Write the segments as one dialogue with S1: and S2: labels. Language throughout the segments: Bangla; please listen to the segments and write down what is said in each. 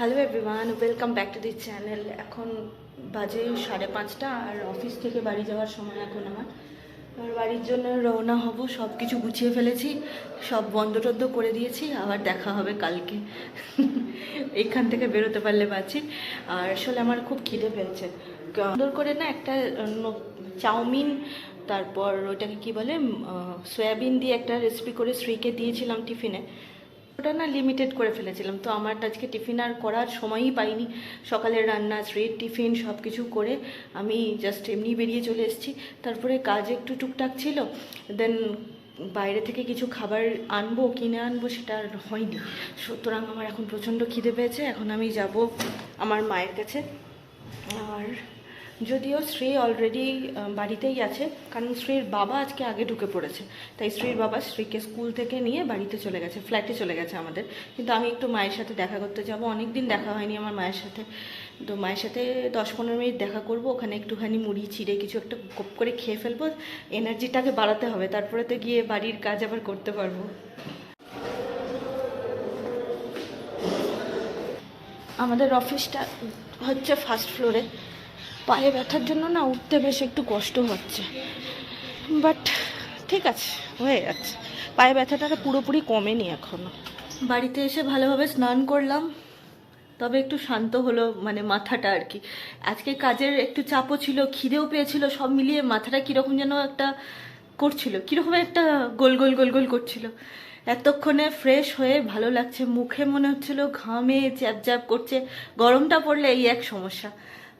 S1: Hello everyone welcome back to the channel এখন বাজে সাড়ে পাঁচটা আর অফিস থেকে বাড়ি যাওয়ার সময় এখন আমার। আমার বাড়ির জন্য রওনা হব সব কিছু গুছিয়ে ফেলেছি, সব বন্ধ টন্ধ করে দিয়েছি, আবার দেখা হবে কালকে। এখান থেকে বেরোতে পারলে বাঁচি। আর আসলে আমার খুব খিদে পেয়েছে। সুন্দর করে না একটা চাউমিন, তারপর ওটাকে কি বলে সয়াবিন দিয়ে একটা রেসিপি করে শ্রীকে দিয়েছিলাম টিফিনে। ওটা না লিমিটেড করে ফেলেছিলাম। তো আমার আজকে টিফিন আর করার সময়ই পাইনি। সকালের রান্না স্ট্রিট টিফিন সব কিছু করে আমি জাস্ট এমনি বেরিয়ে চলে এসেছি। তারপরে কাজ একটু টুকটাক ছিল। দেন বাইরে থেকে কিছু খাবার আনব, কিনে আনব সেটা আর হয়নি। সুতরাং আমার এখন প্রচণ্ড খিদে পেয়েছে। এখন আমি যাব আমার মায়ের কাছে। আর যদিও শ্রী অলরেডি বাড়িতেই আছে, কারণ শ্রীর বাবা আজকে আগে ঢুকে পড়েছে। তাই শ্রীর বাবা শ্রীকে স্কুল থেকে নিয়ে বাড়িতে চলে গেছে ফ্ল্যাটে চলে গেছে আমাদের। কিন্তু আমি একটু মায়ের সাথে দেখা করতে যাব। অনেক দিন দেখা হয়নি আমার মায়ের সাথে। তো মায়ের সাথে দশ পনেরো মিনিট দেখা করব, ওখানে একটুখানি মুড়ি চিড়ে কিছু একটা গপ করে খেয়ে ফেলব। এনার্জিটাকে বাড়াতে হবে, তারপরে তো গিয়ে বাড়ির কাজ আবার করতে পারব। আমাদের অফিসটা হচ্ছে ফার্স্ট ফ্লোরে পায়ে ব্যথার জন্য না উঠতে বেশ একটু কষ্ট হচ্ছে। বাট ঠিক আছে, হয়ে যাচ্ছে। পায়ে ব্যথাটা পুরোপুরি কমেনি এখনও। বাড়িতে এসে ভালোভাবে স্নান করলাম, তবে একটু শান্ত হলো মানে মাথাটা আর কি। আজকে কাজের একটু চাপও ছিল, খিদেও পেয়েছিল, সব মিলিয়ে মাথাটা কীরকম যেন একটা করছিল, কীরকম একটা গোল গোল গোল গোল করছিল। এতক্ষণে ফ্রেশ হয়ে ভালো লাগছে, মুখে মনে হচ্ছিল ঘামে, চ্যাপ চ্যাপ করছে, গরমটা পড়লে এই এক সমস্যা।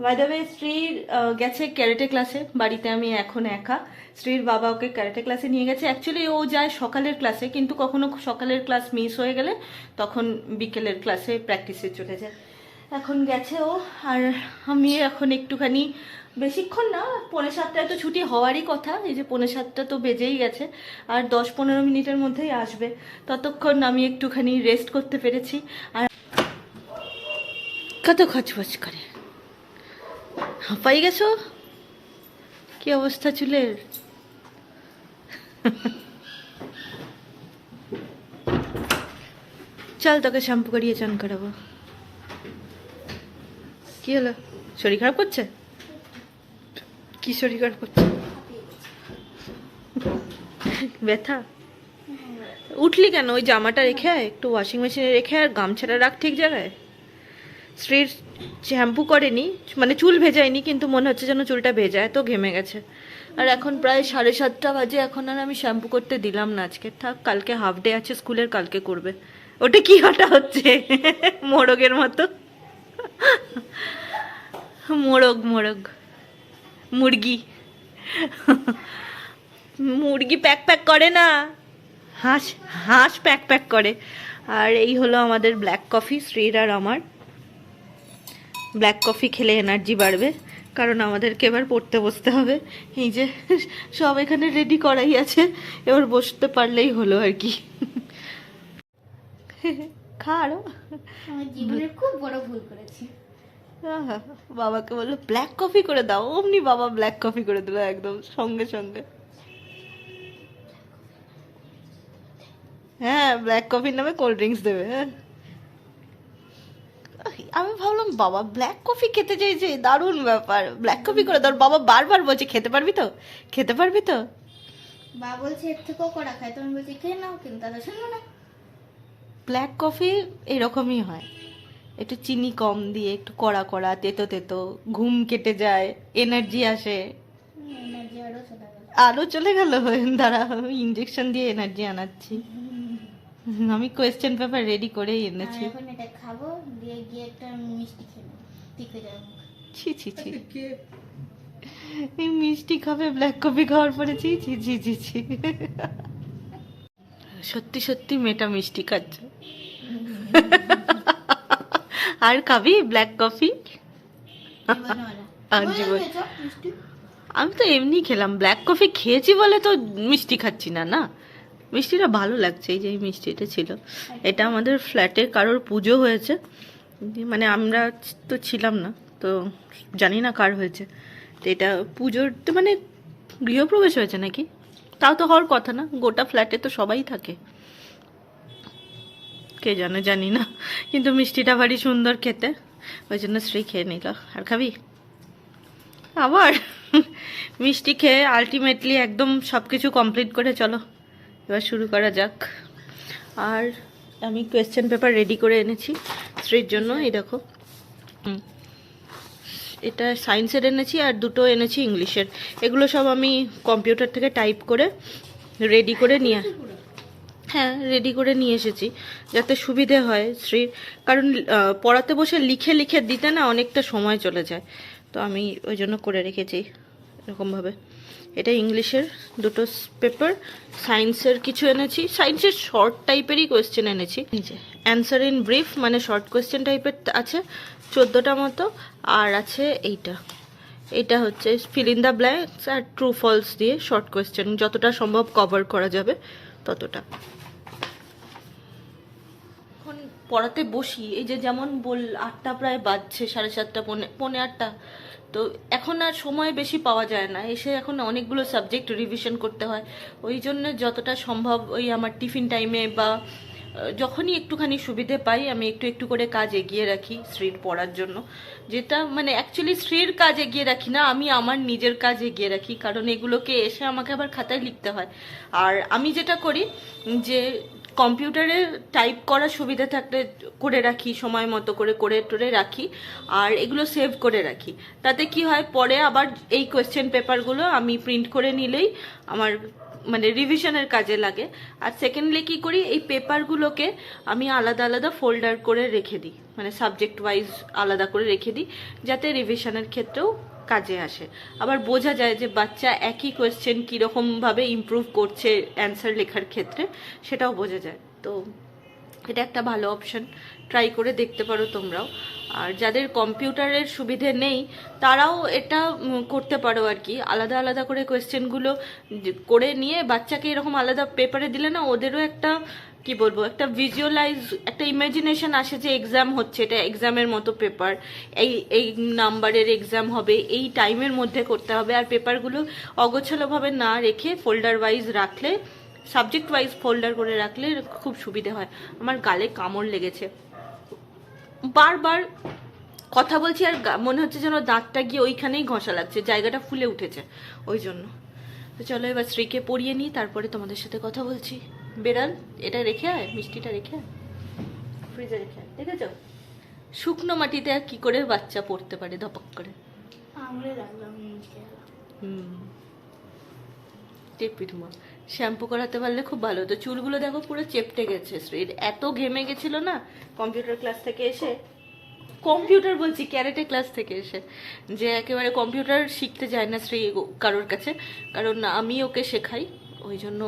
S1: বাইদাবে স্ত্রীর গেছে ক্যারেটে ক্লাসে বাড়িতে আমি এখন একা। স্ত্রীর বাবা ওকে ক্যারেটে ক্লাসে নিয়ে গেছে। অ্যাকচুয়ালি ও যায় সকালের ক্লাসে কিন্তু কখনো সকালের ক্লাস মিস হয়ে গেলে তখন বিকেলের ক্লাসে প্র্যাকটিসে চলে যায়। এখন গেছে ও, আর আমি এখন একটুখানি বেশিক্ষণ না, পৌনে সাতটায় তো ছুটি হওয়ারই কথা, এই যে পৌনে সাতটা তো বেজেই গেছে, আর দশ পনেরো মিনিটের মধ্যেই আসবে। ততক্ষণ আমি একটুখানি রেস্ট করতে পেরেছি, আর কত খচখচ করে। হাঁপাই গেছো? কি অবস্থা চুলের? চল তোকে শ্যাম্পু করিয়ে চান করাবো। কি হলো? শরীর খারাপ করছে? কি শরীর খারাপ করছে? ব্যথা? উঠলি কেন? ওই জামাটা রেখে একটু ওয়াশিং মেশিনে রেখে আর গামছাটা রাখ ঠিক জায়গায়। স্ত্রীর শ্যাম্পু করেনি মানে চুল ভেজায়নি, কিন্তু মনে হচ্ছে যেন চুলটা ভেজা এত ঘেমে গেছে। আর এখন প্রায় সাড়ে সাতটা বাজে, এখন আর আমি শ্যাম্পু করতে দিলাম না আজকে। থাক, কালকে হাফ ডে আছে, স্কুলের কালকে করবে। ওটা কি হটা হচ্ছে? মোরগের মতো। মোরগ মোরগ। মুরগি। মুরগি প্যাক প্যাক করে না। হাঁস হাঁস প্যাক প্যাক করে। আর এই হলো আমাদের ব্ল্যাক কফি, শ্রীর আর আমার। ব্ল্যাক কফি খেলে এনার্জি বাড়বে। কারণ আমাদেরকে এবার পড়তে বসতে হবে। এই যে সব এখানে রেডি করাই আছে। এবার বসতে পারলেই হলো আর কি। খা
S2: আরও। খুব বড় ভুল করেছি।
S1: বাবাকে বলল ব্ল্যাক কফি করে দাও। অমনি বাবা ব্ল্যাক কফি করে দিল একদম সঙ্গে সঙ্গে। হ্যাঁ ব্ল্যাক কফির নামে কোল্ড ড্রিঙ্কস দেবে হ্যাঁ। আমি ভাবলাম বাবা ব্ল্যাক কফি খেতে চাইছে দারুণ ব্যাপার। ব্ল্যাক কফি করে দাও বাবা বারবার বলছে খেতে পারবি তো? খেতে পারবি তো?
S2: বা বলছে এর থেকেও করা খায়। তখন বলছি খেয়ে নাও কিন্তু দাদা শুনব না।
S1: ব্ল্যাক কফি এরকমই হয়। একটু চিনি কম দিয়ে একটু কড়া কড়া তেতো তেতো ঘুম কেটে যায় এনার্জি আসে।
S2: এনার্জি আরও চলে গেল।
S1: আরও চলে গেল। দাঁড়া আমি ইঞ্জেকশন দিয়ে এনার্জি আনাচ্ছি। আমি কোয়েশ্চেন পেপার রেডি করেই এনেছি।
S2: একটা মিষ্টি যাবে মুখ।
S1: ছি ছি ছি। এই মিষ্টি খাবে ব্ল্যাক কফি খাওয়ার পরে ছি ছি ছি ছি ছি। সত্যি সত্যি মেয়েটা মিষ্টি খাচ্ছে। আর খাবি ব্ল্যাক কফি আর জীবন- আমি তো এমনি খেলাম। ব্ল্যাক কফি খেয়েছি বলে তো মিষ্টি খাচ্ছি না না? মিষ্টিটা ভালো লাগছে এই যে মিষ্টিটা ছিল। এটা আমাদের ফ্ল্যাটে কারোর পুজো হয়েছে। মানে আমরা তো ছিলাম না, তো জানি না কার হয়েছে। তো এটা পুজোর তো মানে গৃহপ্রবেশ হয়েছে নাকি? তাও তো হওয়ার কথা না, গোটা ফ্ল্যাটে তো সবাই থাকে। কে জানে, জানি না। কিন্তু মিষ্টিটা ভারী সুন্দর খেতে। ওই জন্য শ্রী খেয়ে নিল। আর খাবি? আবার? মিষ্টি খেয়ে আলটিমেটলি একদম সব কিছু কমপ্লিট করে চলো। এবার শুরু করা যাক। আর আমি কোয়েশ্চেন পেপার রেডি করে এনেছি। শ্রীর জন্য, এই দেখো। এটা সায়েন্সের এনেছি আর দুটো এনেছি ইংলিশের এগুলো সব আমি কম্পিউটার থেকে টাইপ করে রেডি করে নিয়ে হ্যাঁ রেডি করে নিয়ে এসেছি, যাতে সুবিধে হয় শ্রীর। কারণ পড়াতে বসে লিখে লিখে দিতে না অনেকটা সময় চলে যায়। তো আমি ওই জন্য করে রেখেছি, এরকমভাবে। এটা ইংলিশের দুটো পেপার সায়েন্সের কিছু এনেছি। সায়েন্সের শর্ট টাইপেরই কোয়েশ্চেন এনেছি। যে অ্যান্সার ইন ব্রিফ মানে শর্ট কোয়েশ্চেন টাইপের আছে, চোদ্দোটা মতো, আর আছে এইটা। এটা হচ্ছে ফিল ইন দ্য ব্ল্যাঙ্কস আর ট্রু ফলস দিয়ে শর্ট কোয়েশ্চেন যতটা সম্ভব কভার করা যাবে ততটা। এখন পড়াতে বসি, এই যে যেমন বল, আটটা প্রায় বাজছে, সাড়ে সাতটা, পৌনে পৌনে আটটা। তো এখন আর সময় বেশি পাওয়া যায় না, এসে এখন অনেকগুলো সাবজেক্ট রিভিশন করতে হয়। ওই জন্য যতটা সম্ভব ওই আমার টিফিন টাইমে বা যখনই একটুখানি সুবিধে পাই, আমি একটু একটু করে কাজ এগিয়ে রাখি স্ত্রীর পড়ার জন্য। যেটা মানে অ্যাকচুয়ালি স্ত্রীর কাজ এগিয়ে রাখি না, আমি আমার নিজের কাজ এগিয়ে রাখি। কারণ এগুলোকে এসে আমাকে আবার খাতায় লিখতে হয়। আর আমি যেটা করি যে কম্পিউটারে টাইপ করার সুবিধা থাকলে করে রাখি, সময় মতো করে করে টোরে রাখি। আর এগুলো সেভ করে রাখি। তাতে কি হয়, পরে আবার এই কোয়েশ্চেন পেপারগুলো আমি প্রিন্ট করে নিলেই আমার মানে রিভিশনের কাজে লাগে। আর সেকেন্ডলি কি করি, এই পেপারগুলোকে আমি আলাদা আলাদা ফোল্ডার করে রেখে দিই। মানে সাবজেক্ট ওয়াইজ আলাদা করে রেখে দিই, যাতে রিভিশনের ক্ষেত্রেও কাজে আসে। আবার বোঝা যায় যে বাচ্চা একই কোয়েশ্চেন কীরকমভাবে ইম্প্রুভ করছে অ্যান্সার লেখার ক্ষেত্রে, সেটাও বোঝা যায়। তো এটা একটা ভালো অপশন ট্রাই করে দেখতে পারো তোমরাও। আর যাদের কম্পিউটারের সুবিধে নেই, তারাও এটা করতে পারো আর কি। আলাদা আলাদা করে কোয়েশ্চেনগুলো করে নিয়ে বাচ্চাকে এরকম আলাদা পেপারে দিলে না, ওদেরও একটা, কি বলব, একটা ভিজুয়ালাইজ একটা ইমাজিনেশন আসে যে এক্সাম হচ্ছে, এটা এক্সামের মতো পেপার এই এই নাম্বারের এক্সাম হবে, এই টাইমের মধ্যে করতে হবে। আর পেপারগুলো অগোছালোভাবে না রেখে ফোল্ডার ওয়াইজ রাখলে সাবজেক্ট ওয়াইজ ফোল্ডার করে রাখলে খুব সুবিধে হয়। আমার গালে কামড় লেগেছে। বারবার কথা বলছি আর মনে হচ্ছে যেন দাঁতটা গিয়ে ওইখানেই ঘষা লাগছে জায়গাটা ফুলে উঠেছে ওই জন্য। তো চলো এবার স্ত্রীকে পরিয়ে নিই তারপরে তোমাদের সাথে কথা বলছি। বেড়াল এটা রেখে আয় মিষ্টিটা রেখে আয়। ফ্রিজে রেখে আয় দেখেছ? শুকনো মাটিতে আর কি করে বাচ্চা পড়তে পারে ধপক করে। হুম। শ্যাম্পু করাতে পারলে খুব ভালো হতো। চুলগুলো দেখো পুরো চেপটে গেছে শ্রীর এত ঘেমে গেছিল না কম্পিউটার ক্লাস থেকে এসে কম্পিউটার বলছি ক্যারেটে ক্লাস থেকে এসে, যে একেবারে কম্পিউটার শিখতে যায় না শ্রী কারোর কাছে। কারণ আমি ওকে শেখাই, ওই জন্য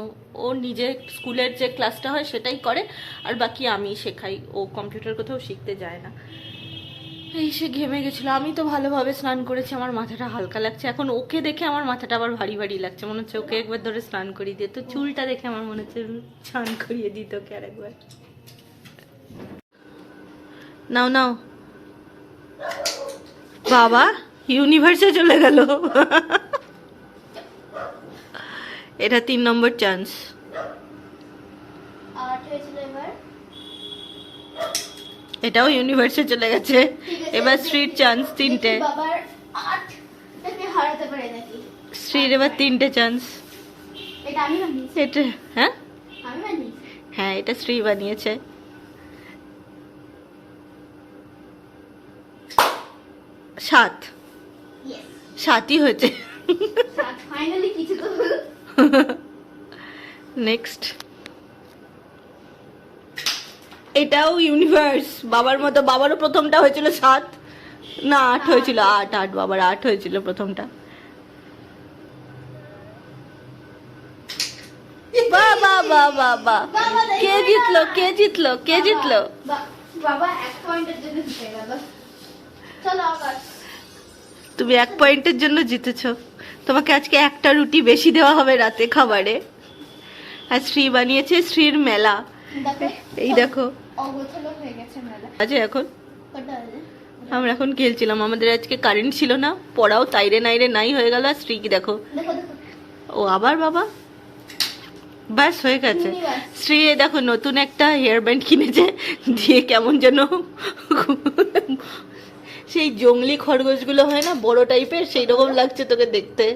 S1: ও নিজে স্কুলের যে ক্লাসটা হয় সেটাই করে, আর বাকি আমি শেখাই। ও কম্পিউটার কোথাও শিখতে যায় না। এই সে ঘেমে গেছিল। আমি তো ভালোভাবে স্নান করেছি, আমার মাথাটা হালকা লাগছে। এখন ওকে দেখে আমার মাথাটা আবার ভারী ভারী লাগছে। মনে হচ্ছে ওকে একবার ধরে স্নান করিয়ে দিয়ে তো চুলটা দেখে আমার মনে হচ্ছে স্নান করিয়ে দিত ওকে আর একবার। নাও নাও। বাবা ইউনিভার্সে চলে গেল। এটা তিন নম্বর চান্স
S2: আট হয়েছিল এবার
S1: এটাও ইউনিভার্সে চলে গেছে। এবার স্ত্রীর চান্স তিনটে। স্ত্রীর এবার তিনটে চান্স
S2: এটা
S1: হ্যাঁ? হ্যাঁ এটা শ্রী বানিয়েছে। সাত। সাতই হয়েছে। নেক্সট এটাও ইউনিভার্স বাবার মতো বাবারও প্রথমটা হয়েছিল সাত। না আট হয়েছিল আট আট বাবার আট হয়েছিল প্রথমটা। বাবা বাবা বা কে জিতলো কে জিতলো কে জিতলো?
S2: বাবা এক পয়েন্টের জন্য জিতে গেল। চলো আবার।
S1: তুমি এক পয়েন্টের জন্য জিতেছো। তোমাকে আজকে একটা রুটি বেশি দেওয়া হবে রাতে খাবারে। আর শ্রী বানিয়েছে শ্রীর মেলা। এই দেখো।
S2: অগোছালো হয়ে গেছে মেলা
S1: আছে এখন? আমরা এখন খেলছিলাম। আমাদের আজকে কারেন্ট ছিল না। পড়াও তাইরে নাইরে নাই হয়ে গেল। আর শ্রী কি দেখো ও আবার বাবা? বাস হয়ে গেছে। শ্রী দেখো নতুন একটা হেয়ার ব্যান্ড কিনেছে। দিয়ে কেমন যেন সেই জংলি খরগোশগুলো হয় না? বড় টাইপের সেই রকম লাগছে তোকে দেখতে।